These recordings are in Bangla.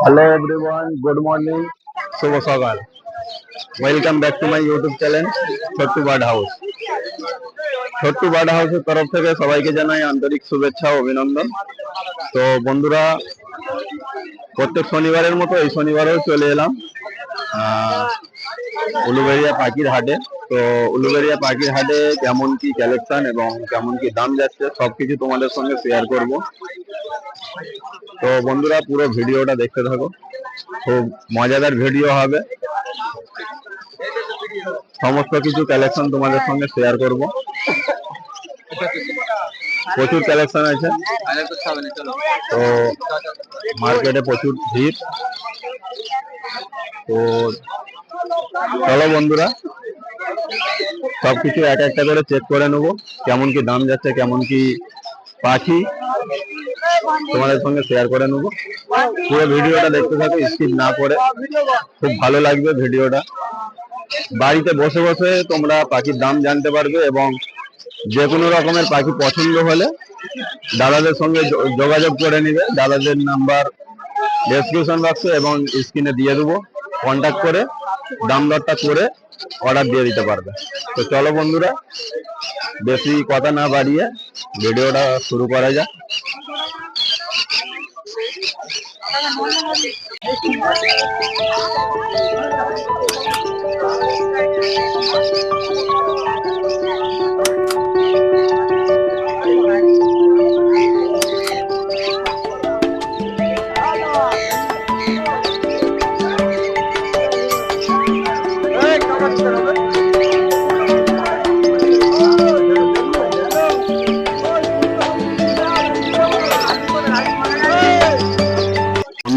হ্যালো এভরিওয়ান গুড মর্নিং শুভ সকাল welcome back to my YouTube channel Chhottu bird house Chhottu bird হাউসের তরফ থেকে সবাইকে জানাই আন্তরিক শুভেচ্ছা ও অভিনন্দন তো বন্ধুরা প্রত্যেক শনিবারের মতো এই শনিবারেও চলে এলাম আহ, উলুবেড়িয়া পাখির হাটে তো উলুবেড়িয়া পাখির হাটে কেমন কি কালেকশন এবং কেমন কি দাম যাচ্ছে, সবকিছু তোমাদের সঙ্গে শেয়ার করব। তো বন্ধুরা, পুরো ভিডিওটা দেখতে থাকো। খুব মজাদার ভিডিও হবে। সমস্ত কিছু কালেকশন তোমাদের সঙ্গে শেয়ার করব। প্রচুর কালেকশন আছে। তো মার্কেটে প্রচুর ভিড়। তো চলো বন্ধুরা সবকিছু এক একটা করে চেক করে নেব, কেমন কি দাম যাচ্ছে, কেমন কি পাখি, তোমাদের সঙ্গে শেয়ার করে নেব। পুরো ভিডিওটা দেখতে থাকো স্কিপ না করে। খুব ভালো লাগবে ভিডিওটা। বাড়িতে বসে বসে তোমরা পাখির দাম জানতে পারবে এবং যে কোনো রকমের পাখি পছন্দ হলে দাদাদের সঙ্গে যোগাযোগ করে নিবে। দাদাদের নাম্বার ডেসক্রিপশন বক্সে এবং স্ক্রিনে দিয়ে দেবো। কন্ট্যাক্ট করে দাম দরটা করে অর্ডার দিয়ে দিতে পারবে। তো চলো বন্ধুরা, বেশি কথা না বাড়িয়ে ভিডিওটা শুরু করা যাক।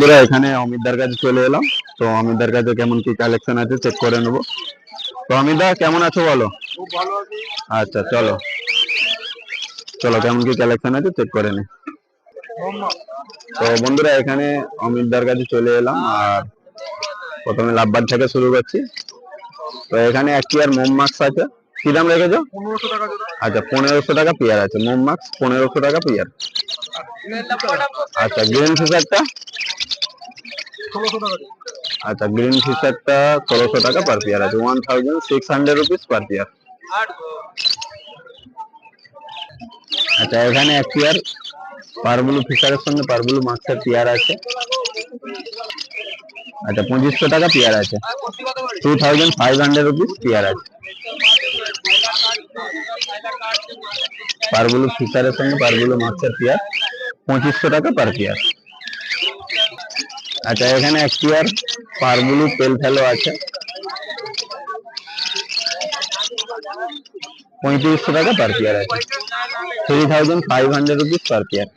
বন্ধুরা এখানে অমিতদার কাছে চলে এলাম। তো অমিতদার কাছে কেমন কি কালেকশন আছে চেক করে নেব। তো অমিতদা কেমন আছো বলো? আচ্ছা চলো। চলো কেমন কি কালেকশন আছে চেক করে নি। তো বন্ধুরা এখানে অমিতদার কাছে চলে এলাম আর প্রথমে লাভবার থেকে শুরু করছি। তো এখানে একটি আর মোম মাস্ক আছে। কি দাম রেখেছো? আচ্ছা পনেরোশো টাকা পেয়ার আছে। মোম মাস্ক পনেরোশো টাকা পেয়ার আচ্ছা গ্রিন ফিশারটা টাকা জোড়া আচ্ছা গ্রিন ফিশারটা ষোলোশো টাকা পার পেয়ার আছে। One thousand six hundred rupees per pair আচ্ছা এখানে এক পেয়ার পারবুলু ফিশারের সঙ্গে পারবুলু মাছের পেয়ার আছে। আচ্ছা পঁচিশশো টাকা পেয়ার আছে। Two thousand five hundred rupees pair আছে। পারবুলু ফিশারের সঙ্গে পারবুলু মাছের পেয়ার পঁচিশশো টাকা পার পেয়ার আচ্ছা এখানে এক পেয়ার পারবুলু তেল ফেলো আছে। পঁয়ত্রিশশো টাকা পার পেয়ার আছে। Three thousand five hundred rupees per pair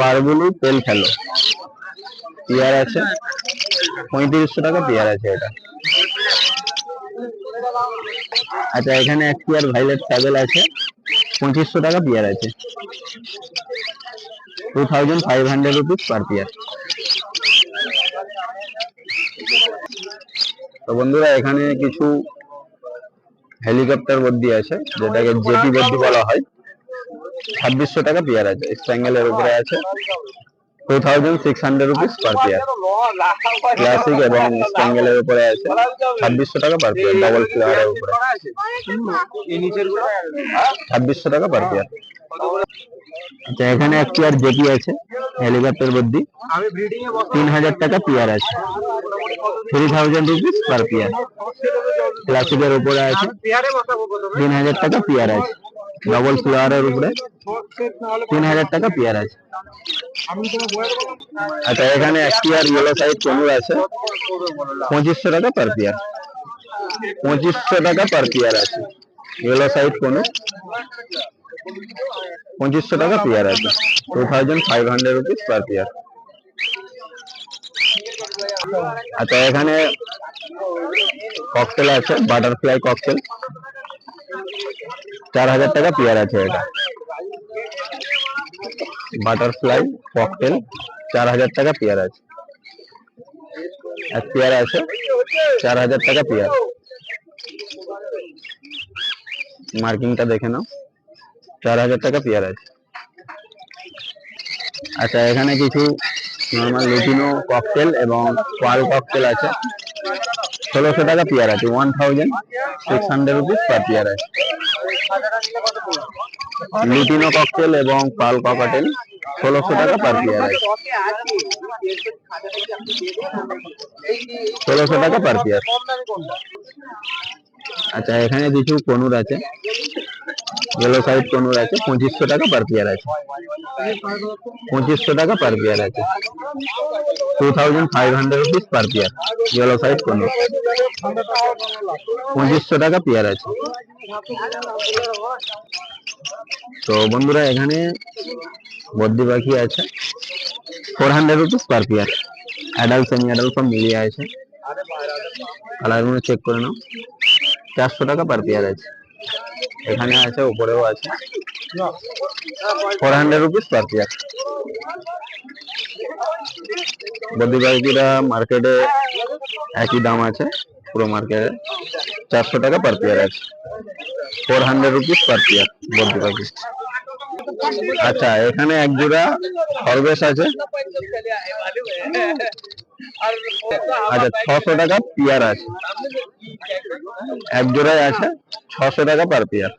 পারবুলু তেল ফেলো। পেয়ার আছে। পঁয়ত্রিশশো টাকা পেয়ার আছে এটা। আচ্ছা এখানে এক পেয়ার ভাইলেট স্যাবেল আছে। পঁচিশশো টাকা পেয়ার আছে। Two thousand five hundred rupees per pair তো বন্ধুরা এখানে কিছু হেলিকপ্টার বদ্যি আছে যেটাকে জেটি বদ্যি বলা হয়। ছাব্বিশশো টাকা পেয়ার আছে স্ট্যাঙ্গেলের উপরে আছে। Two thousand six hundred rupees per pair classic এবং স্ট্যাঙ্গেলের উপরে আছে ছাব্বিশশো টাকা পার পেয়ার ডাবল ফ্লেয়ারের উপরে। ছাব্বিশশো টাকা পার পেয়ার আচ্ছা এখানে এক পেয়ার জেটি আছে হেলিকপ্টার বসে তিন হাজার টাকা পেয়ার আছে। Three thousand rupees per pair ক্লাসিকের উপরে আছে। তিন হাজার টাকা পেয়ার আছে। ডবল ফ্লোয়ারের উপরে। তিন হাজার টাকা পেয়ার আছে। আচ্ছা এখানে এক পেয়ার ইয়েলো সাইড কনুর আছে। পঁচিশশো টাকা পার পেয়ার পঁচিশশো টাকা পার পেয়ার আছে। ইয়েলো সাইড কনুর পঁচিশশো টাকা পেয়ার আছে। Two thousand five hundred rupees per pair আচ্ছা এখানে ককটেল আছে বাটারফ্লাই ককটেল চার হাজার টাকা পেয়ার আছে এটা। বাটারফ্লাই ককটেল চার হাজার টাকা পেয়ার আছে। এক পেয়ার আছে, চার হাজার টাকা পেয়ার মার্কিংটা দেখে নাও। চার হাজার টাকা পেয়ার আছে। আচ্ছা এখানে কিছু নর্মাল লুটিনো ককটেল এবং পাল ককটেল আছে। ষোলোশো টাকা পেয়ার আছে one thousand six hundred rupees per pair আছে। লুটিনো ককটেল এবং পাল ককটেল ষোলোশো টাকা পার পেয়ার আছে। ষোলোশো টাকা পার পেয়ার। আচ্ছা এখানে কিছু কনুর আছে। ইয়েলো সাইড কনুর আছে, পঁচিশশো টাকা পার পেয়ার আছে। পঁচিশশো টাকা পার পেয়ার আছে। Two thousand five hundred rupees per pair yellow side conure পঁচিশশো টাকা পেয়ার আছে। তো বন্ধুরা, এখানে বদ্রি পাখি আছে। Four hundred rupees per pair adult semi adult সব মিলিয়ে আছে। কালারগুলো চেক করে নাও। চারশো টাকা পার পেয়ার আছে। এখানে আছে, উপরেও আছে। Four hundred rupees per pair বদ্রি পাখিরা মার্কেটে একই দাম আছে, পুরো মার্কেটে চারশো টাকা পার পেয়ার আছে। Four hundred rupees per pair বদ্রি আচ্ছা এখানে এক জোড়া খরগোশ আছে। আচ্ছা ছশো টাকা পিয়ার আছে। এক জোড়ায় আছে, ছশো টাকা পার পেয়ার।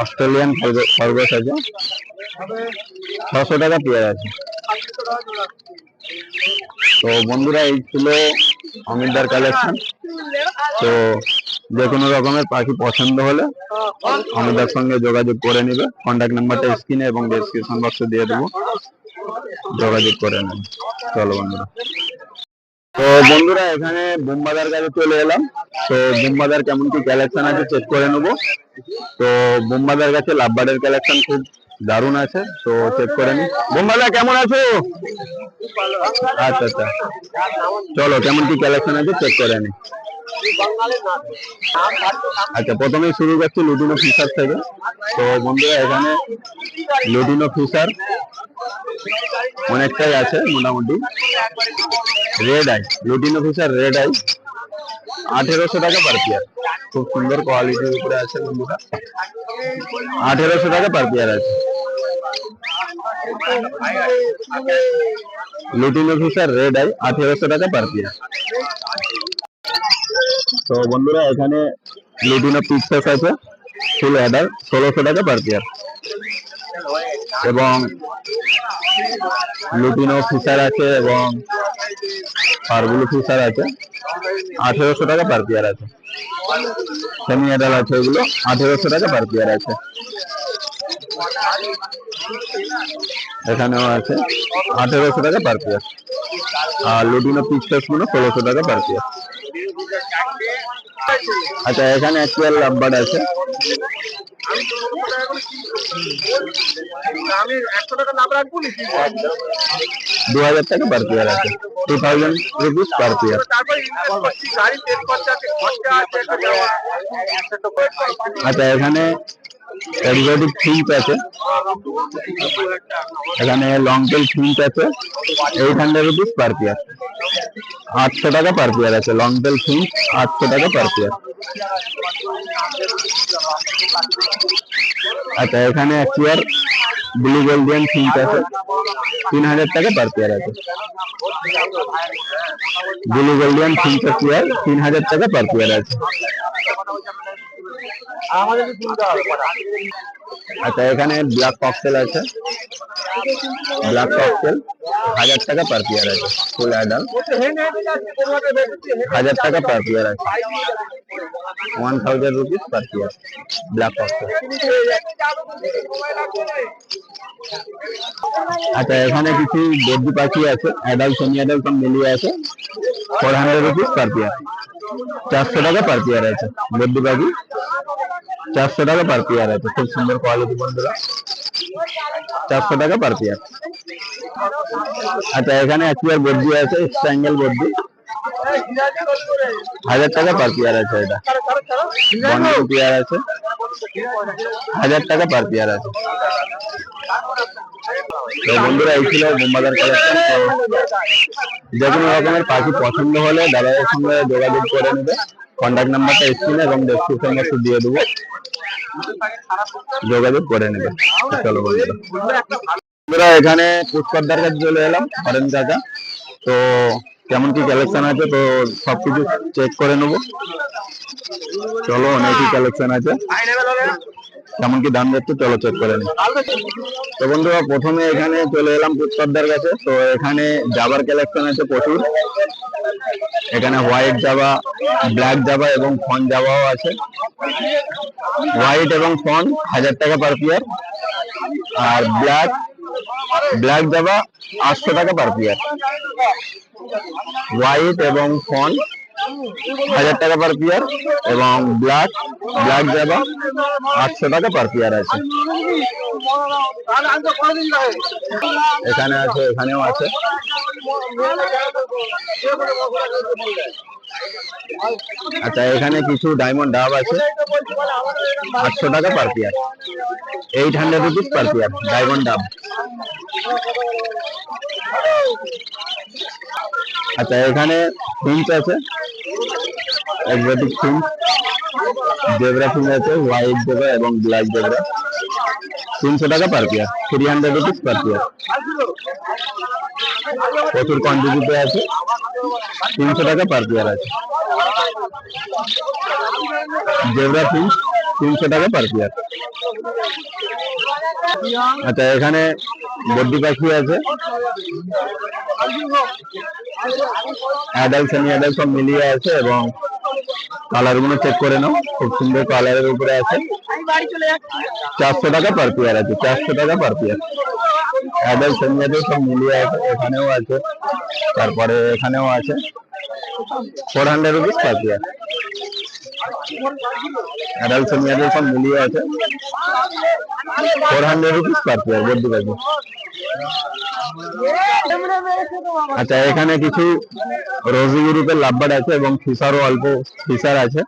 অস্ট্রেলিয়ান খরগো- খরগোশ আছে। ছশো টাকা পেয়ার আছে। তো বন্ধুরা, এই ছিল অমিতদার কালেকশন তো যে কোনো রকমের পাখি পছন্দ হলে আমাদের সঙ্গে যোগাযোগ করে নেবে। কন্ট্যাক্ট নাম্বারটা স্ক্রিনে এবং ডেসক্রিপশন বক্সে দিয়ে দেবো। যোগাযোগ করে নেবে। চলো বন্ধুরা। তো বন্ধুরা, এখানে বোমবাজার কাছে চলে এলাম। তো বোমবাজার কেমন কি কালেকশন আছে চেক করে নেব। তো বোমবাজার কাছে লাভবার্ডের কালেকশন খুব দারুণ আছে, তো চেক করে নি বোমবাজার, কেমন আছো? আচ্ছা আচ্ছা। চলো, কেমন কি কালেকশন আছে চেক করে নি আচ্ছা প্রথমে শুরু করছি লুডিনো ফিশার থেকে। তো বন্ধুরা, এখানে লুডিনো ফিশার অনেকটাই আছে, মোটামুটি। Red eye lutino Fischer red eye আঠেরোশো টাকা পার পেয়ার খুব সুন্দর কোয়ালিটির উপরে আছে বন্ধুরা। আঠেরোশো টাকা পার পেয়ার আছে। লুটিনো ফিশার রেড আই আঠেরোশো টাকা পার পেয়ার তো বন্ধুরা, এখানে লুটিনো পিকচার্স আছে ফুল অ্যাডার ষোলোশো টাকা পার পেয়ার এবং লুটিনো ফিশার আছে এবং পারগুলো ফিশার আছে, আঠেরোশো টাকা পার পেয়ার আছে। সেমি অ্যাডাল আছে এগুলো, আঠেরোশো টাকা পার পেয়ার আছে। এখানেও আছে, আঠেরোশো টাকা পার পেয়ার আর লুটিনো পিকচার্সগুলো ষোলোশো টাকা পার পেয়ার আচ্ছা এখানে অ্যাকচুয়াল লাভবার্ড আছে আমি একশো টাকা নাম রাখব নাকি দু হাজার টাকা পার পেয়ার আছে two thousand rupees per pair তারপর invest করছি, গাড়ি তেল খরচা আছে খরচা আছে একটা যাওয়া। আচ্ছা এখানে এক্সোটিক ফিঞ্চ আছে। এখানে লং টেল ফিঞ্চ আছে। Eight hundred rupees per pair আটশো টাকা পার পেয়ার আছে লং টেল ফিঞ্চ আটশো টাকা পার পেয়ার আচ্ছা এখানে এক একচুয়ার ব্লু গোল্ডিয়ান ফিঞ্চ আছে। তিন হাজার টাকা পার পেয়ার আছে। ব্লু গোল্ডিয়ান ফিঞ্চ চেয়ার তিন হাজার টাকা পার পেয়ার আছে। আচ্ছা এখানে ব্ল্যাক ককটেল আছে। ব্ল্যাক ককটেল হাজার টাকা পার পেয়ার আছে ফুল অ্যাডাল হাজার টাকা পার পেয়ার আছে one thousand rupees per pair black cockatiel আচ্ছা এখানে কিছু বদ্রি পাখি আছে অ্যাডাল্ট সেমি অ্যাডাল্ট সব মিলিয়ে আছে four hundred rupees per pair চারশো টাকা পার পেয়ার আছে বদ্রি পাখি চারশো টাকা পার পেয়ার আছে খুব সুন্দর কোয়ালিটি বন্ধুরা চারশো টাকা পার পেয়ার আচ্ছা এখানে এক পেয়ার বদ্রি আছে স্ট্যাঙ্গেল বদ্রি হাজার টাকা পার পেয়ার আছে এটা। বন্ডল পেয়ার আছে। হাজার টাকা পার পেয়ার আছে। বন্ধুরা, এই ছিল বোম্বাদার কালেকশন যে কোনো রকমের পাখি পছন্দ হলে দাদাদের সঙ্গে যোগাযোগ করে নেবে। কন্ট্যাক্ট নাম্বারটা স্ক্রিনে এবং ডেসক্রিপশন একটু দিয়ে দেবো। যোগাযোগ করে নেবে। চলো বন্ধুরা। বন্ধুরা, এখানে পুষ্করদার কাছে চলে এলাম হরেন কাকা তো কেমন কি কালেকশন আছে, তো সবকিছু চেক করে নেব। চলো অনেকই কালেকশন আছে। কেমন কি দাম যাচ্ছে, চলো চেক করে নি তো বন্ধুরা, প্রথমে এখানে চলে এলাম পুষ্করদার কাছে। তো এখানে জাবার কালেকশন আছে প্রচুর। এখানে হোয়াইট জাবা ব্ল্যাক জাবা এবং ফন জাবাও আছে। হোয়াইট এবং ফন হাজার টাকা পার পিয়ার আর ব্ল্যাক ব্ল্যাক জাবা আটশো টাকা পার পিয়ার হোয়াইট এবং ফন হাজার টাকা পার পিয়ার এবং ব্ল্যাক ব্ল্যাক জাবা আটশো টাকা পার পিয়ার আছে। এখানে আছে, এখানেও আছে। আচ্ছা এখানে কিছু ডায়মন্ড ডাব আছে। আটশো টাকা per pair eight hundred rupees per pair diamond dove আচ্ছা এখানে ফিঞ্চ আছে। এক্সোটিক ফিঞ্চ জেব্রা ফিঞ্চ আছে হোয়াইট জেব্রা এবং ব্ল্যাক জেব্রা তিনশো টাকা per pair three hundred rupees per pair প্রচুর কোয়ান্টিটিতে আছে। তিনশো টাকা পার পিয়ার আছে। জেব্রা ফিঞ্চ তিনশো টাকা পার পিয়ার আচ্ছা এখানে বদ্রি পাখি আছে। অ্যাডাল্ট সেমি অ্যাডাল্ট সব মিলিয়ে আছে এবং কালারগুলো চেক করে নাও। খুব সুন্দর কালারের উপরে আছে। চারশো টাকা পার পিয়ার আছে, চারশো টাকা per pair adult semi adult সব মিলিয়ে আছে, এখানেও আছে, তারপরে এখানেও আছে। Four hundred rupees per pair adult semi সব মিলিয়ে আছে। Four hundred rupees per pair বদ্রি পাখি আচ্ছা এখানে কিছু রোজি গ্রুপের লাভবার্ড আছে এবং ফিসারও অল্প ফিসার আছে।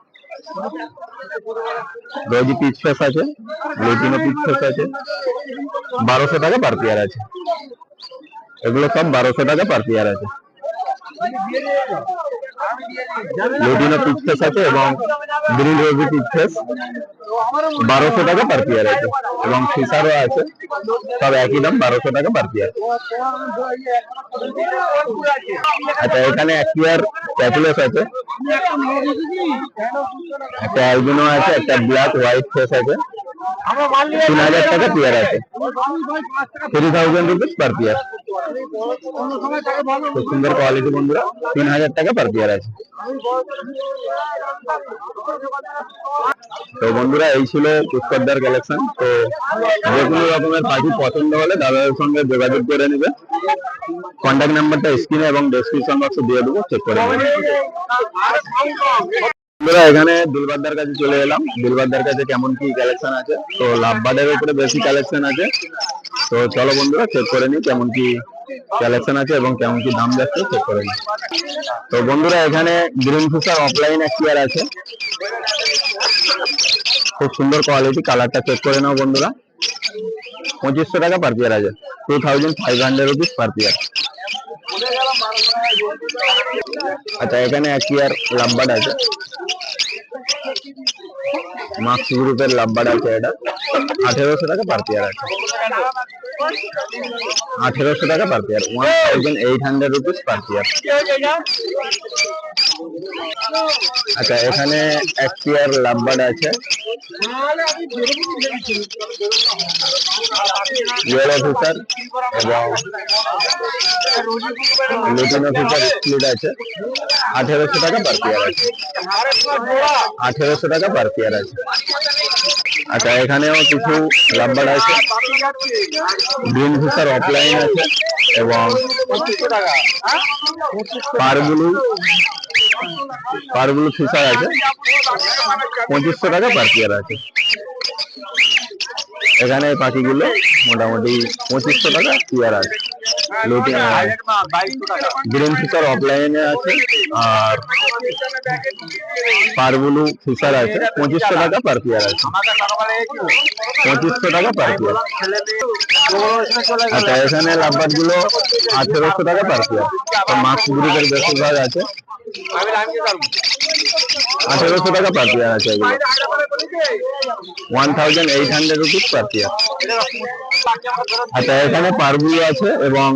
রোজি পিচ ফেস আছে, লুটিনো পিচ ফেস আছে। বারোশো টাকা পার পেয়ার আছে। এগুলো সব বারোশো টাকা পার পেয়ার আছে। লুটিনো পিচ আছে এবং গ্রিন রোজি ফেস বারোশো টাকা পার পেয়ার আছে এবং ফিসারও আছে। সব একই দাম, বারোশো টাকা পার পেয়ার আচ্ছা এখানে এক পেয়ার প্যাকুলাস আছে। একটা অ্যালবিনো আছে, একটা ব্ল্যাক হোয়াইট ফেস আছে। তিন হাজার টাকা পেয়ার আছে। Three thousand rupees per pair খুব সুন্দর কোয়ালিটি বন্ধুরা। তিন হাজার টাকা পার পেয়ার আছে। তো বন্ধুরা, এই ছিল পুষ্করদার কালেকশন তো যে কোনো রকমের পাখি পছন্দ হলে দাদাদের সঙ্গে যোগাযোগ করে নেবে। কন্ট্যাক্ট নাম্বারটা স্ক্রিনে এবং ডেসক্রিপশন বক্সে দিয়ে দেবো চেক করে বন্ধুরা, এখানে দিলবারদার কাছে চলে এলাম। দিলবারদার কাছে কেমন কি কালেকশন আছে? তো লাভবার্ডের উপরে বেশি কালেকশন আছে। তো চলো বন্ধুরা চেক করে নিই কেমন কি কালেকশন আছে এবং কেমন কি দাম যাচ্ছে চেক করে নিই। তো বন্ধুরা, এখানে গ্রিন ফিশার অফলাইন এক চেয়ার আছে। খুব সুন্দর কোয়ালিটি কালারটা চেক করে নাও বন্ধুরা। পঁচিশশো টাকা পার পেয়ার আছে। Two thousand five hundred rupees per pair আচ্ছা এখানে এক পেয়ার লাভবার্ড আছে। মাক্স গ্রুপের লাম্বার আছে এটা। আঠেরোশো টাকা পার পেয়ার আছে আঠেরোশো টাকা per pair one thousand eight hundred rupees per pair আচ্ছা এখানে এক পেয়ার লাভবার্ড আছে ফিচার এবং লুটিনো ফিচার স্প্লিট আছে। আঠেরোশো টাকা পার পেয়ার আছে। আঠেরোশো টাকা পার পেয়ার আছে। আচ্ছা এখানেও কিছু লাভবার আছে। গ্রিন ফিচার অফলাইন আছে এবং পারগুলো পারগুলো ফিচার আছে। পঁচিশশো টাকা পার পেয়ার আছে। এখানে পাখিগুলো মোটামুটি পঁচিশশো টাকা পেয়ার আছে। গ্রিন ফিচার অফলাইনে আছে। আর পারগুলো ফিচার আছে। পঁচিশশো টাকা পার পেয়ার আছে। পঁচিশশো টাকা পার পেয়ার আচ্ছা এখানে লাভবারগুলো আঠেরোশো টাকা পার পেয়ার মাছ গ্রুপের বেশিরভাগ আছে। আঠেরোশো টাকা পার পেয়ার আছে এগুলো। One thousand eight hundred rupees per pair আচ্ছা এখানে পারগুলো আছে এবং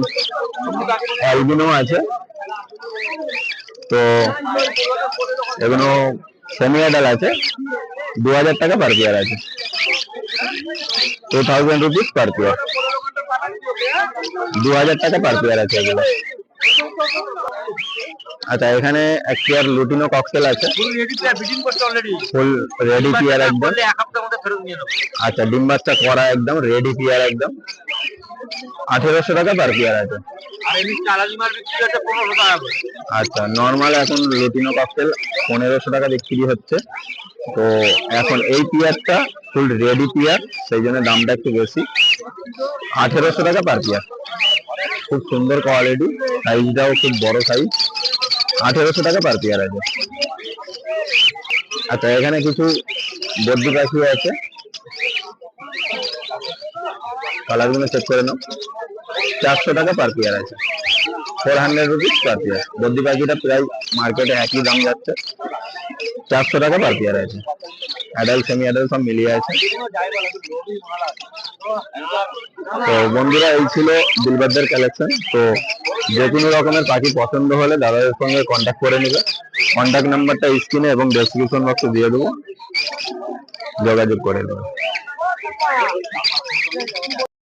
অ্যালবিনো আছে। তো এগুলো সেমি অ্যাডাল আছে। দু হাজার টাকা পার পেয়ার আছে। Two thousand rupees per pair দু হাজার টাকা পার পেয়ার আছে এগুলো। আচ্ছা এখানে এক পেয়ার লুটিনো ককটেল আছে। ফুল রেডি পেয়ার একদম। আচ্ছা ডিম বাচ্চা করা একদম রেডি পেয়ার একদম। আঠেরোশো টাকা পার পেয়ার আছে। আচ্ছা নর্মাল এখন লুটিনো ককটেল পনেরোশো টাকা বিক্রি হচ্ছে। তো এখন এই পিয়ারটা ফুল রেডি পিয়ার সেই জন্য দামটা একটু বেশি। আঠেরোশো টাকা পার পিয়ার খুব সুন্দর কোয়ালিটি সাইজটাও খুব বড় সাইজ আঠেরোশো টাকা পার পিয়ার আছে। আচ্ছা এখানে কিছু বদ্যি পাখি আছে। কালারগুলো চেক করে নাও। চারশো টাকা পার পেয়ার আছে। Four hundred rupees per pair বদ্যি পাখিটা প্রায় মার্কেটে একই দাম যাচ্ছে। চারশো টাকা পার পেয়ার আছে। অ্যাডাল্ট সেমি অ্যাডাল্ট সব মিলিয়ে আছে। তো বন্ধুরা, এই ছিল দিলবারদের কালেকশন তো যে কোনো রকমের পাখি পছন্দ হলে দাদাদের সঙ্গে কন্ট্যাক্ট করে নেবে। কন্ট্যাক্ট নাম্বারটা স্ক্রিনে এবং ডেসক্রিপশন বক্সে দিয়ে দেবো। যোগাযোগ করে নেবে।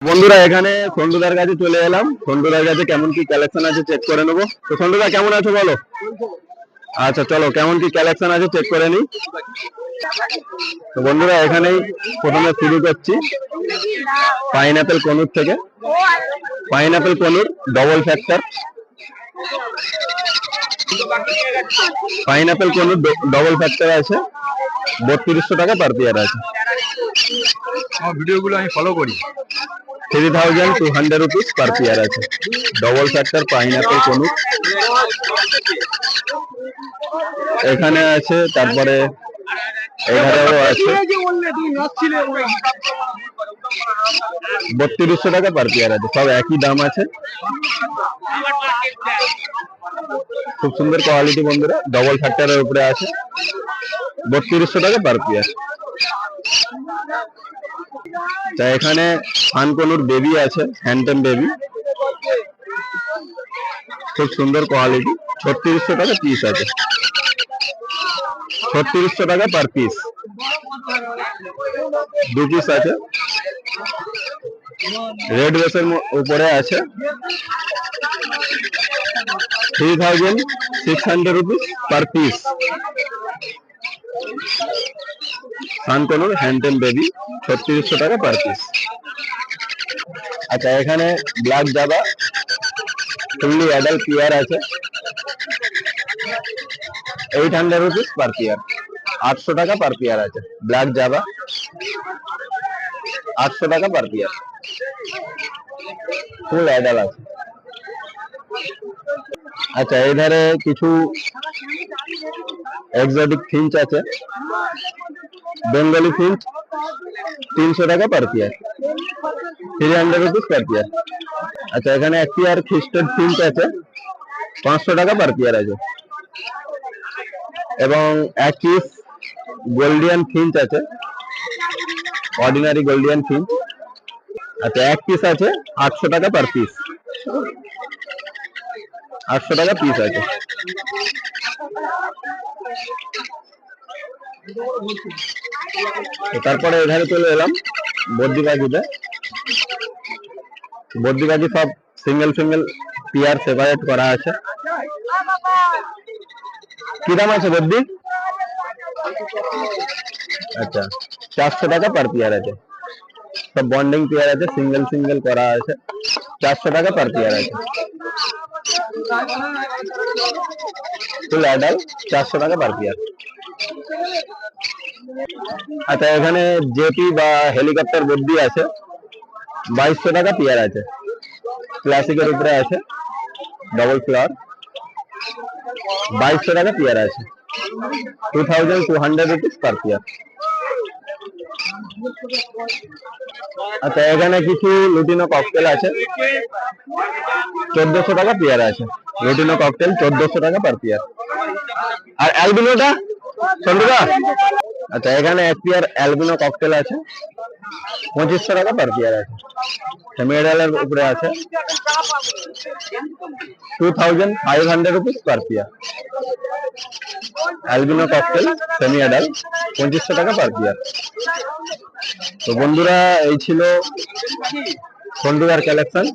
বন্ধুরা, এখানে সন্টুদার কাছে চলে এলাম। সন্টুদার কাছে কেমন কি কালেকশন আছে চেক করে নেব। তো সন্টুদা কেমন আছো বলো? আচ্ছা চলো, কেমন কি কালেকশন আছে চেক করে নিই। তো বন্ধুরা, এখানেই প্রথমে শুরু করছি। পাইনাপেল কনুর থেকে। Pineapple conure double factor pineapple conure double factor আছে। বত্রিশশো টাকা পার পেয়ার আছে। আমার ভিডিওগুলো আমি ফলো করি। Three thousand two hundred rupees per pair আছে। ডবল ফ্যাক্টর পাইনাপেল কনুর এখানে আছে তারপরে এখানেও আছে। বত্রিশশো টাকা পার পেয়ার আছে। সব একই দাম আছে। খুব সুন্দর কোয়ালিটি বন্ধুরা ডবল ফ্যাক্টরের উপরে আছে। বত্রিশশো টাকা পার পেয়ার তা এখানে ফানকনুর বেবি আছে হ্যান্ডটেম বেবি খুব সুন্দর কোয়ালিটি ছত্রিশশো টাকা পিস আছে। ছত্রিশশো টাকা পার পিস দু পিস আছে। রেড বেসের উপরে আছে। Three thousand six hundred rupees per piece sun conure hand tame baby ছত্রিশশো টাকা পার পিস আচ্ছা এখানে black Java fully adult pair আছে। Eight hundred rupees per pair আটশো টাকা পার পেয়ার আছে। ব্ল্যাক জাবা আটশো টাকা পার পেয়ার ফুল অ্যাডাল আছে। আচ্ছা এই ধারে কিছু এক্সোটিক ফিঞ্চ আছে। বেঙ্গলি ফিঞ্চ তিনশো টাকা per pair three hundred rupees per pair আচ্ছা এখানে এক পেয়ার খ্রিস্টেড ফিঞ্চ আছে। পাঁচশো টাকা পার পেয়ার আছে। এবং এক পিস গোল্ডিয়ান ফিঞ্চ আছে। অর্ডিনারি গোল্ডিয়ান ফিঞ্চ আচ্ছা এক পিস আছে, আটশো টাকা পার পিস আটশো টাকা পিস আছে। তারপরে এখানে চলে এলাম বদ্রি পাখিতে বদ্রি পাখি সব সিঙ্গেল সিঙ্গেল পিয়ার সেপারেট করা আছে। কি দাম আছে বদ্রি? আচ্ছা চারশো টাকা পার পেয়ার আছে। সব বন্ডিং পেয়ার আছে সিঙ্গেল সিঙ্গেল করা আছে। চারশো টাকা পার পেয়ার আছে। ফুল অ্যাডাল, চারশো টাকা পার পেয়ার। আচ্ছা এখানে জেপি বা হেলিকপ্টার বুদ্ধি আছে। বাইশশো টাকা পেয়ার আছে। ক্লাসিকের উপরে আছে। ডবল ফ্লোর বাইশশো টাকা পেয়ার আছে। Two thousand two hundred rupees per pair আচ্ছা এখানে কিছু লুটিনো ককটেল আছে। চোদ্দশো টাকা পেয়ার আছে। লুটিনো ককটেল চোদ্দশো টাকা পার পেয়ার। আর অ্যালবিনোটা? সন্টুদা আচ্ছা এখানে এক পেয়ার অ্যালবিনো ককটেল আছে। পঁচিশশো টাকা পার পেয়ার আছে। মেডালের উপরে আছে। Two thousand five hundred rupees per pair albino cockatiel semi adult পঁচিশশো টাকা পার পেয়ার তো বন্ধুরা এই ছিল সন্টুদার কালেকশন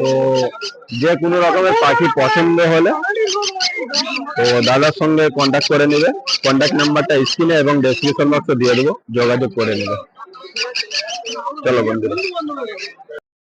তো যে কোনো রকমের পাখি পছন্দ হলে তো দাদার সঙ্গে কন্ট্যাক্ট করে নেবে। কন্ট্যাক্ট নাম্বারটা স্ক্রিনে এবং ডেসক্রিপশন বক্সে দিয়ে দেবো। যোগাযোগ করে নেবে। চলো বন্ধুরা